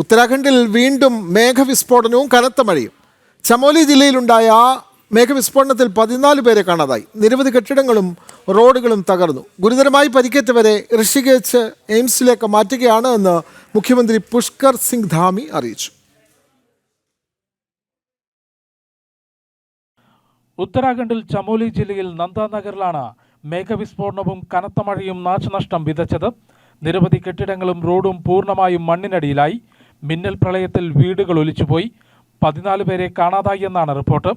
ഉത്തരാഖണ്ഡിൽ വീണ്ടും മേഘവിസ്ഫോടനവും കനത്ത മഴയും. ചമോലി ജില്ലയിലുണ്ടായ മേഘവിസ്ഫോടനത്തിൽ പതിനാല് പേരെ കാണാതായി. നിരവധി കെട്ടിടങ്ങളും റോഡുകളും തകർന്നു. ഗുരുതരമായി പരിക്കേറ്റവരെ ഋഷികേച്ച് എയിംസിലേക്ക് മാറ്റുകയാണ് എന്ന് മുഖ്യമന്ത്രി പുഷ്കർ സിംഗ് ധാമി അറിയിച്ചു. ഉത്തരാഖണ്ഡിൽ ചമോലി ജില്ലയിൽ നന്ദാനഗറിലാണ് മേഘവിസ്ഫോടനവും കനത്ത മഴയും നാശനഷ്ടം വിതച്ചത്. നിരവധി കെട്ടിടങ്ങളും റോഡും പൂർണമായും മണ്ണിനടിയിലായി. മിന്നൽ പ്രളയത്തിൽ വീടുകൾ ഒലിച്ചുപോയി പതിനാല് പേരെ കാണാതായി എന്നാണ് റിപ്പോർട്ട്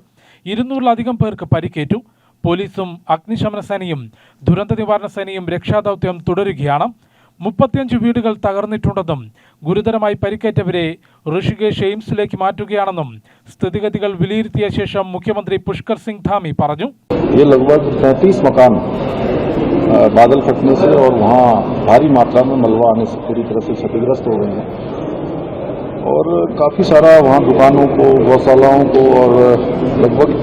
ഇരുന്നൂറിലധികം പേർക്ക് പരിക്കേറ്റു പോലീസും അഗ്നിശമന സേനയും ദുരന്ത നിവാരണ സേനയും രക്ഷാദൗത്യം തുടരുകയാണ് മുപ്പത്തിയഞ്ച് വീടുകൾ തകർന്നിട്ടുണ്ടെന്നും ഗുരുതരമായി പരിക്കേറ്റവരെ ഋഷികേശ് എയിംസിലേക്ക് മാറ്റുകയാണെന്നും സ്ഥിതിഗതികൾ വിലയിരുത്തിയ ശേഷം മുഖ്യമന്ത്രി പുഷ്കർ സിംഗ് ധാമി പറഞ്ഞു ये लगभग 35 मकान अ, बादल फटने से और वहाँ भारी मात्रा में मलबा आने से पूरी तरह से क्षतिग्रस्त हो गए हैं और काफ़ी सारा वहाँ दुकानों को गौशालाओं को और लगभग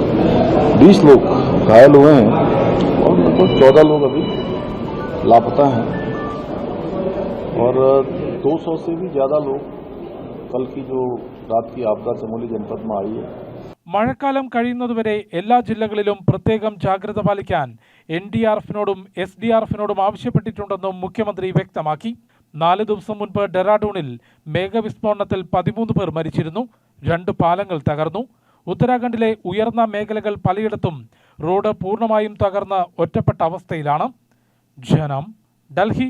20 लोग घायल हुए हैं और लगभग 14 लोग अभी लापता हैं और 200 से भी ज़्यादा लोग कल की जो रात की आपदा चमोली जनपद में आई है മഴക്കാലം കഴിയുന്നതുവരെ എല്ലാ ജില്ലകളിലും പ്രത്യേകം ജാഗ്രത പാലിക്കാൻ N D R എഫിനോടും S D R എഫിനോടും ആവശ്യപ്പെട്ടിട്ടുണ്ടെന്നും മുഖ്യമന്ത്രി വ്യക്തമാക്കി നാല് ദിവസം മുൻപ് ഡെറാഡൂണിൽ മേഘവിസ്ഫോടനത്തിൽ പതിമൂന്ന് പേർ മരിച്ചിരുന്നു. രണ്ട് പാലങ്ങൾ തകർന്നു. ഉത്തരാഖണ്ഡിലെ ഉയർന്ന മേഖലകൾ പലയിടത്തും റോഡ് പൂർണമായും തകർന്ന് ഒറ്റപ്പെട്ട അവസ്ഥയിലാണ്. ജനം ഡൽഹി